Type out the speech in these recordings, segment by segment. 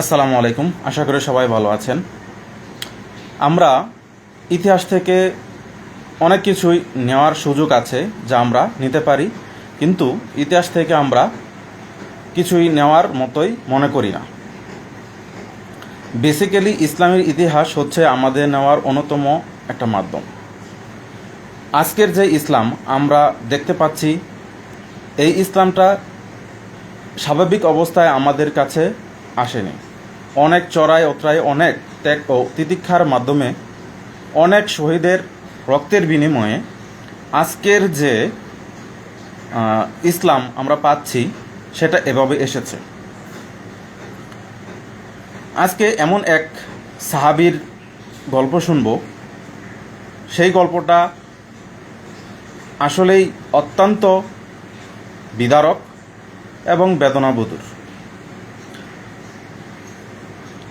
আসসালামু আলাইকুম। আশা করি সবাই ভালো আছেন। আমরা ইতিহাস থেকে অনেক কিছুই নেওয়ার সুযোগ আছে যা আমরা নিতে পারি, কিন্তু ইতিহাস থেকে আমরা কিছুই নেওয়ার মতোই মনে করি না। বেসিক্যালি ইসলামের ইতিহাস হচ্ছে আমাদের নেওয়ার অন্যতম একটা মাধ্যম। আজকের যে ইসলাম, আমরা দেখতে পাচ্ছি, এই ইসলামটা স্বাভাবিক অবস্থায় আমাদের কাছে আসেনি। অনেক চড়াই ওতরাই অনেক ত্যাগ ও তিতিক্ষার মাধ্যমে অনেক শহীদের রক্তের বিনিময়ে আজকের যে ইসলাম আমরা পাচ্ছি, সেটা এভাবে এসেছে। আজকে এমন এক সাহাবির গল্প শুনব। সেই গল্পটা আসলেই অত্যন্ত বিদারক এবং বেদনাবধুর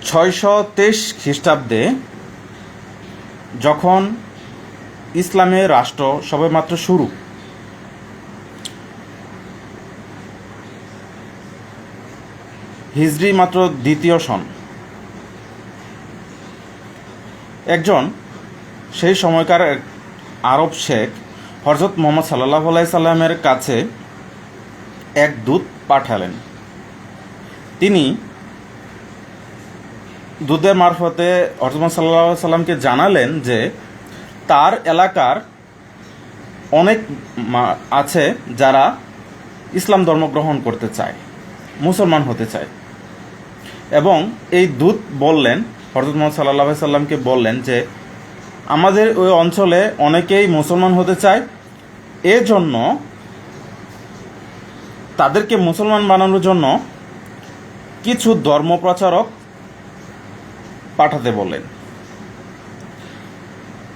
ছয়শো তেইশ খ্রিস্টাব্দে যখন ইসলামের রাষ্ট্র সবেমাত্র শুরু। হিজরি মাত্র দ্বিতীয় সন। একজন সেই সময়কার আরব শেখ হরজত মোহাম্মদ সাল্লাহ সাল্লামের কাছে এক দূত পাঠালেন। তিনি দূতের মারফতে হরজত সাল্লাহ সাল্লামকে জানালেন যে তার এলাকার অনেক আছে যারা ইসলাম ধর্ম গ্রহণ করতে চায়, মুসলমান হতে চায়। এবং এই দূত বললেন হরজত মোহাম্মদ সাল্লাহ সাল্লামকে বললেন যে আমাদের ওই অঞ্চলে অনেকেই মুসলমান হতে চায়, এজন্য তাদেরকে মুসলমান বানানোর জন্য কিছু ধর্ম প্রচারক পাঠাতে বলেন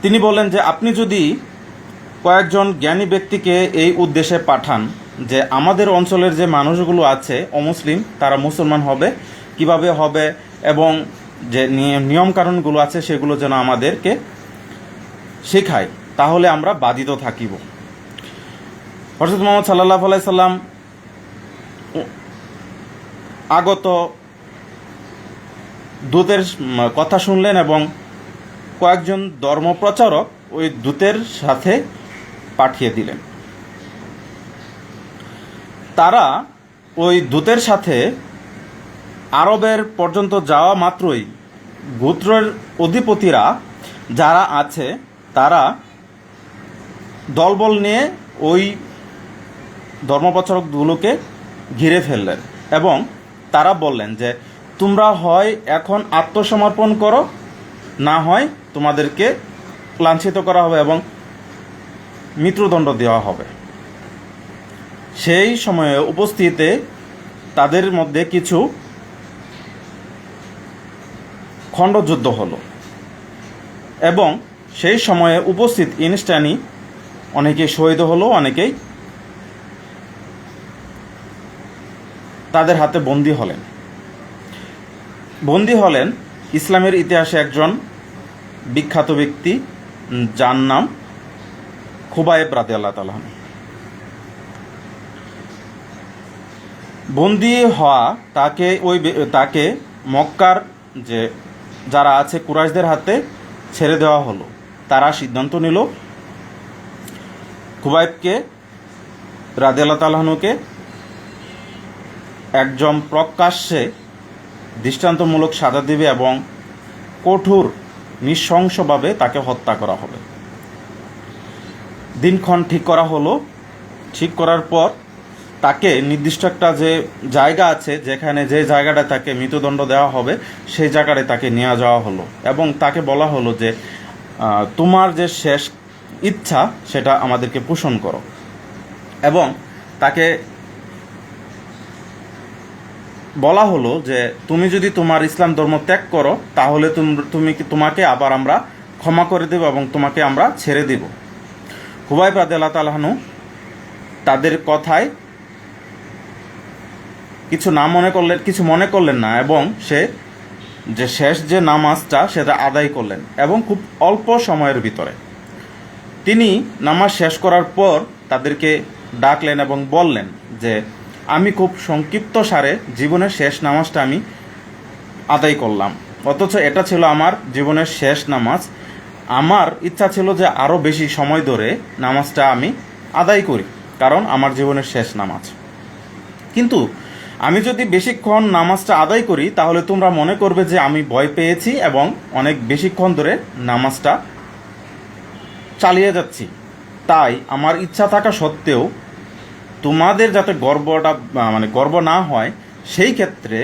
তিনি বলেন যে, আপনি যদি কয়েকজন জ্ঞানী ব্যক্তিকে এই উদ্দেশ্যে পাঠান যে, আমাদের অঞ্চলের যে মানুষগুলো আছে, অমুসলিম, তারা মুসলমান হবে, কীভাবে হবে এবং যে নিয়ম- নিয়মকানুনগুলো আছে, সেগুলো যেন আমাদেরকে শেখায়, তাহলে আমরা বাধিত থাকিব। হরজত মোহাম্মদ সাল্লাহ সাল্লাম আগত দূতের কথা শুনলেন এবং কয়েকজন ধর্মপ্রচারক ওই দূতের সাথে পাঠিয়ে দিলেন। তারা ওই দূতের সাথে আরবের পর্যন্ত যাওয়া মাত্রই গোত্রের অধিপতিরা যারা আছে, তারা দলবল নিয়ে ওই ধর্মপ্রচারকগুলোকে ঘিরে ফেললেন এবং তারা বললেন যে তোমরা হয় এখন আত্মসমর্পণ করো, না হয় তোমাদেরকে লাঞ্ছিত করা হবে এবং মৃত্যুদণ্ড দেওয়া হবে। সেই সময়ে উপস্থিতে তাদের মধ্যে কিছু খণ্ডযুদ্ধ হলো এবং সেই সময়ে উপস্থিত ইনস্টানি অনেকে শহীদ হলো, অনেকেই তাদের হাতে বন্দী হলেন। বন্দী হলেন ইসলামের ইতিহাসে একজন বিখ্যাত ব্যক্তি, যার নাম খুবাইব রাতে আল্লাহ তালাহ বন্দি হওয়া তাকে ওই তাকে মক্কার যে যারা আছে কুরাইশদের হাতে ছেড়ে দেওয়া হলো, তারা সিদ্ধান্ত নিল খুবাইবকে রাদে আল্লাহ তালাহনুকে একজন প্রকাশ্যে দৃষ্টান্তমূলক সাজা দেবে এবং কঠোর, নৃশংসভাবে তাকে হত্যা করা হবে। দিনক্ষণ ঠিক করা হলো। ঠিক করার পর তাকে নির্দিষ্ট একটা যে জায়গা আছে, যেখানে যে জায়গাটা তাকে মৃত্যুদণ্ড দেওয়া হবে, সেই জায়গাটায় তাকে নিয়ে যাওয়া হলো এবং তাকে বলা হলো যে তোমার যে শেষ ইচ্ছা, সেটা আমাদেরকে পোষণ করো। এবং তাকে বলা হলো যে তুমি যদি তোমার ইসলাম ধর্ম ত্যাগ করো, তাহলে তুমি তোমাকে আবার আমরা ক্ষমা করে দেব এবং তোমাকে আমরা ছেড়ে দেব। হুবাইব রাদ আল্লাহ তালাহানু তাদের কথায় কিছু না মনে করলেন, কিছু মনে করলেন না এবং সে যে শেষ যে নামাজটা সেটা আদায় করলেন এবং খুব অল্প সময়ের ভিতরে। তিনি নামাজ শেষ করার পর তাদেরকে ডাকলেন এবং বললেন যে আমি খুব সংক্ষিপ্ত সারে জীবনের শেষ নামাজটা আমি আদায় করলাম। অথচ এটা ছিল আমার জীবনের শেষ নামাজ। আমার ইচ্ছা ছিল যে আরও বেশি সময় ধরে নামাজটা আমি আদায় করি, কারণ আমার জীবনের শেষ নামাজ। কিন্তু আমি যদি বেশিক্ষণ নামাজটা আদায় করি, তাহলে তোমরা মনে করবে যে আমি ভয় পেয়েছি এবং অনেক বেশিক্ষণ ধরে নামাজটা চালিয়ে যাচ্ছি। তাই আমার ইচ্ছা থাকা সত্ত্বেও তোমাদের যাতে গর্বটা মানে গর্ব না হয়, সেই ক্ষেত্রে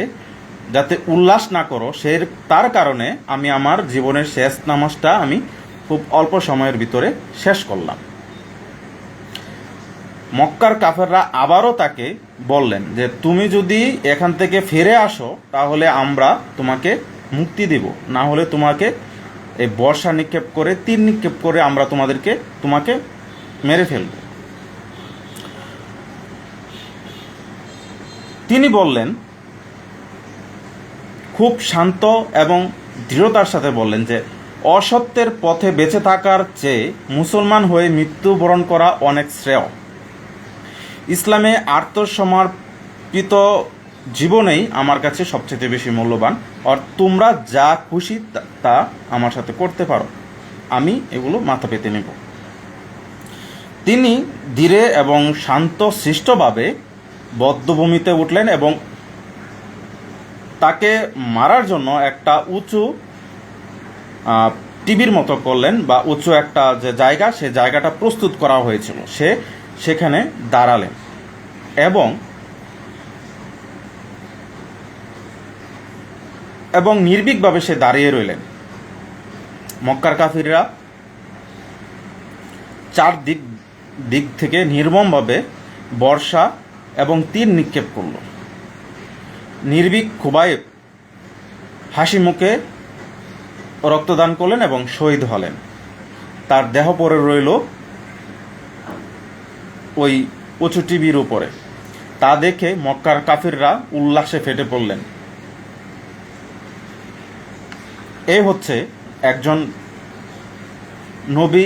যাতে উল্লাস না করো, সে তার কারণে আমি আমার জীবনের শেষ নামাজটা আমি খুব অল্প সময়ের ভিতরে শেষ করলাম। মক্কার কাফেররা আবারও তাকে বললেন যে, তুমি যদি এখান থেকে ফিরে আসো, তাহলে আমরা তোমাকে মুক্তি দেব। না হলে তোমাকে এই বর্ষা নিক্ষেপ করে, তীর নিক্ষেপ করে আমরা তোমাদেরকে, তোমাকে মেরে ফেলব। তিনি বললেন, খুব শান্ত এবং দৃঢ়তার সাথে বললেন যে, অসত্যের পথে বেঁচে থাকার চেয়ে মুসলমান হয়ে মৃত্যুবরণ করা অনেক শ্রেয়। ইসলামে আত্মসমর্পিত জীবনেই আমার কাছে সবচেয়ে বেশি মূল্যবান, আর তোমরা যা খুশি তা- আমার সাথে করতে পারো। আমি এগুলো মাথা পেতে নেব। তিনি ধীরে এবং শান্ত, সৃষ্টভাবে বদ্ধভূমিতে উঠলেন এবং তাকে মারার জন্য একটা উঁচু টিভির মতো করলেন বা উঁচু একটা যে জায়গা, সে জায়গাটা প্রস্তুত করা হয়েছিল। সে সেখানে দাঁড়ালেন এবং এবং নির্ভীকভাবে সে দাঁড়িয়ে রইলেন। মক্কার কাফিররা চার দিক দিক থেকে নির্মমভাবে বর্ষা এবং তীর নিক্ষেপ করল। নির্ভীক খুবাইব হাসি মুখে রক্তদান করলেন এবং শহীদ হলেন। তার দেহ পরে রইল ওই উঁচু টিভির উপরে। তা দেখে মক্কার কাফিররা উল্লাসে ফেটে পড়লেন। এই হচ্ছে একজন নবী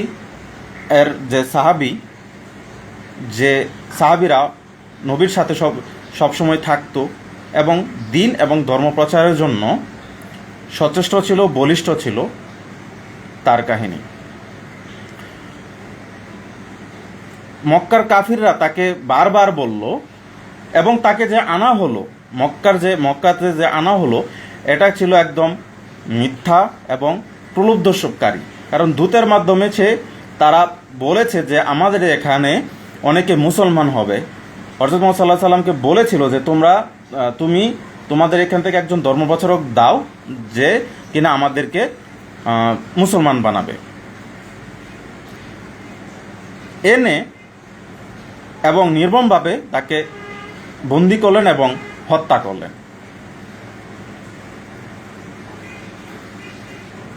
এর যে সাহাবি, যে সাহাবিরা নবীর সাথে সব সবসময় থাকতো এবং দিন এবং ধর্ম প্রচারের জন্য সচেষ্ট ছিল, বলিষ্ঠ ছিল তার কাহিনী। মক্কার কাফিররা তাকে বারবার বলল এবং তাকে যে আনা হলো, মক্কার যে, মক্কাতে যে আনা হলো, এটা ছিল একদম মিথ্যা এবং প্রলুব্ধকারী কারণ দূতের মাধ্যমে সে, তারা বলেছে যে আমাদের এখানে অনেকে মুসলমান হবে। হরজত মোহাম্মদ সাল্লাহ সাল্লামকে বলেছিল যে তোমরা তুমি তোমাদের এখান থেকে একজন ধর্মপ্রচারক দাও যে কিনা আমাদেরকে মুসলমান বানাবে। এনে এবং নির্মমভাবে তাকে বন্দি করলেন এবং হত্যা করলেন।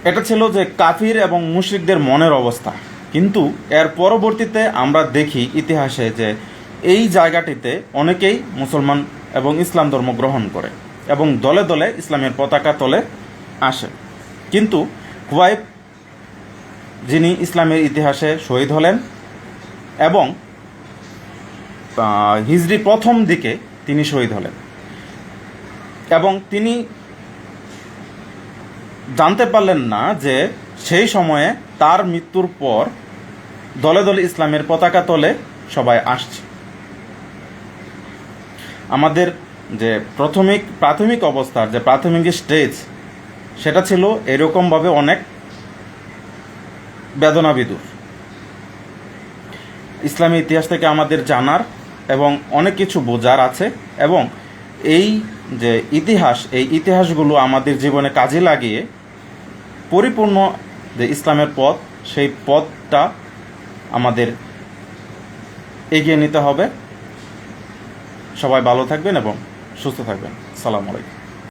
এটা ছিল যে কাফির এবং মুশরিকদের মনের অবস্থা। কিন্তু এর পরবর্তীতে আমরা দেখি ইতিহাসে যে এই জায়গাটিতে অনেকেই মুসলমান এবং ইসলাম ধর্ম গ্রহণ করে এবং দলে দলে ইসলামের পতাকা তলে আসে। কিন্তু কুয়াইব, যিনি ইসলামের ইতিহাসে শহীদ হলেন এবং হিজরি প্রথম দিকে তিনি শহীদ হলেন এবং তিনি জানতে পারলেন না যে সেই সময়ে তার মৃত্যুর পর দলে দলে ইসলামের পতাকা তলে সবাই আসছে। আমাদের যে প্রাথমিক প্রাথমিক অবস্থার যে প্রাথমিক স্টেজ, সেটা ছিল এরকমভাবে অনেক বেদনাবিদুর ইসলামী ইতিহাস থেকে আমাদের জানার এবং অনেক কিছু বোঝার আছে এবং এই যে ইতিহাস, এই ইতিহাসগুলো আমাদের জীবনে কাজে লাগিয়ে পরিপূর্ণ যে ইসলামের পথ, সেই পথটা আমাদের এগিয়ে নিতে হবে। সবাই ভালো থাকবেন এবং সুস্থ থাকবেন। সালাম আলাইকুম।